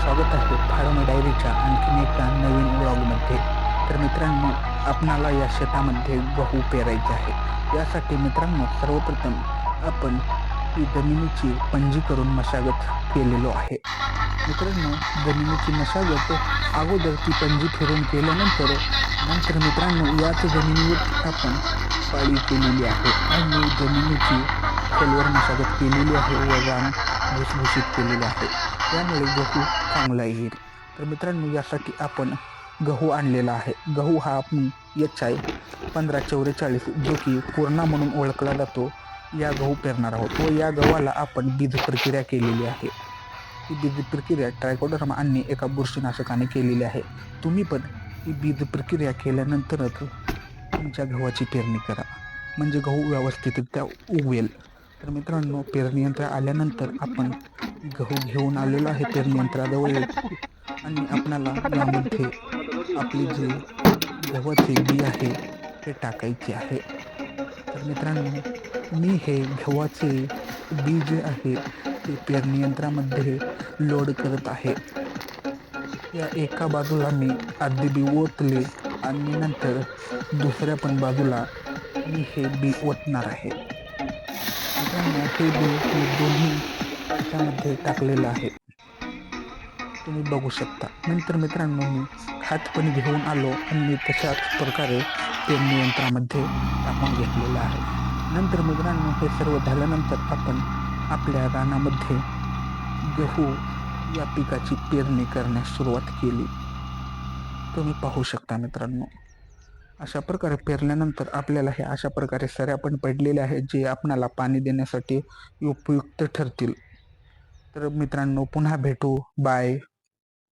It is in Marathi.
स्वागत आहे फार्म डायरीच्या आणखीन एका नवीन ब्लॉगमध्ये तर मित्रांनो आपणाला या शेतामध्ये गहू पेरायचे आहे. यासाठी मित्रांनो सर्वप्रथम आपण ही जमिनीची पंजी करून मशागत केलेलो आहे. मित्रांनो जमिनीची मशागत अगोदर ती पंजी फिरून केल्यानंतर नंतर मित्रांनो याच जमिनीवर आपण पाळी केलेली आहे आणि जमिनीची खोलवर मशागत केलेली आहे व रान भुसभुशीत केलेलं आहे. त्यामुळे गहू चांगला येईल तर मित्रांनो यासाठी आपण गहू आणलेला आहे. गहू हा आपण एच आय पंधरा चौवेचाळीस जो की पूर्णा म्हणून ओळखला जातो या गहू पेरणार आहोत. व या गव्हाला आपण बीज प्रक्रिया केलेली आहे. ही बीज प्रक्रिया ट्रायकोडर्मा आणि एका बुरशीनाशकाने केलेली आहे. तुम्ही पण ही बीज प्रक्रिया केल्यानंतरच तुमच्या गव्हाची पेरणी करा. म्हणजे गहू व्यवस्थितरित्या उगवेल. तर मित्रांनो पेरणी यंत्र आल्यानंतर आपण गहू घेऊन आलेलो आहे पेरणी यंत्राजवळ आणि आपणाला यामध्ये आपली जे गव्हाचे बी आहे ते टाकायचे आहे. तर मित्रांनो मी हे गव्हाचे बी जे आहे ते पेरणी यंत्रामध्ये लोड करत आहे. या एका बाजूला मी आधी बी ओतले आणि नंतर दुसऱ्या पण बाजूला मी हे बी ओतणार आहे. मित्रांनो हे बी मी दोन्ही त्याच्यामध्ये टाकलेलं आहे. तुम्ही बघू शकता. नंतर मित्रांनो मी हात पण घेऊन आलो आणि मी तशाच प्रकारे पेरणी यंत्रामध्ये टाकून घेतलेलं आहे. नंतर मित्रांनो हे सर्व झाल्यानंतर आपण आपल्या रानामध्ये गहू या पिकाची पेरणी करण्यास सुरुवात केली. तुम्ही पाहू शकता मित्रांनो अशा प्रकारे पेरल्यानंतर आपल्याला हे अशा प्रकारे सऱ्या पण पडलेल्या आहेत जे आपणाला पाणी देण्यासाठी उपयुक्त ठरतील. तर मित्रांनो पुन्हा भेटू. बाय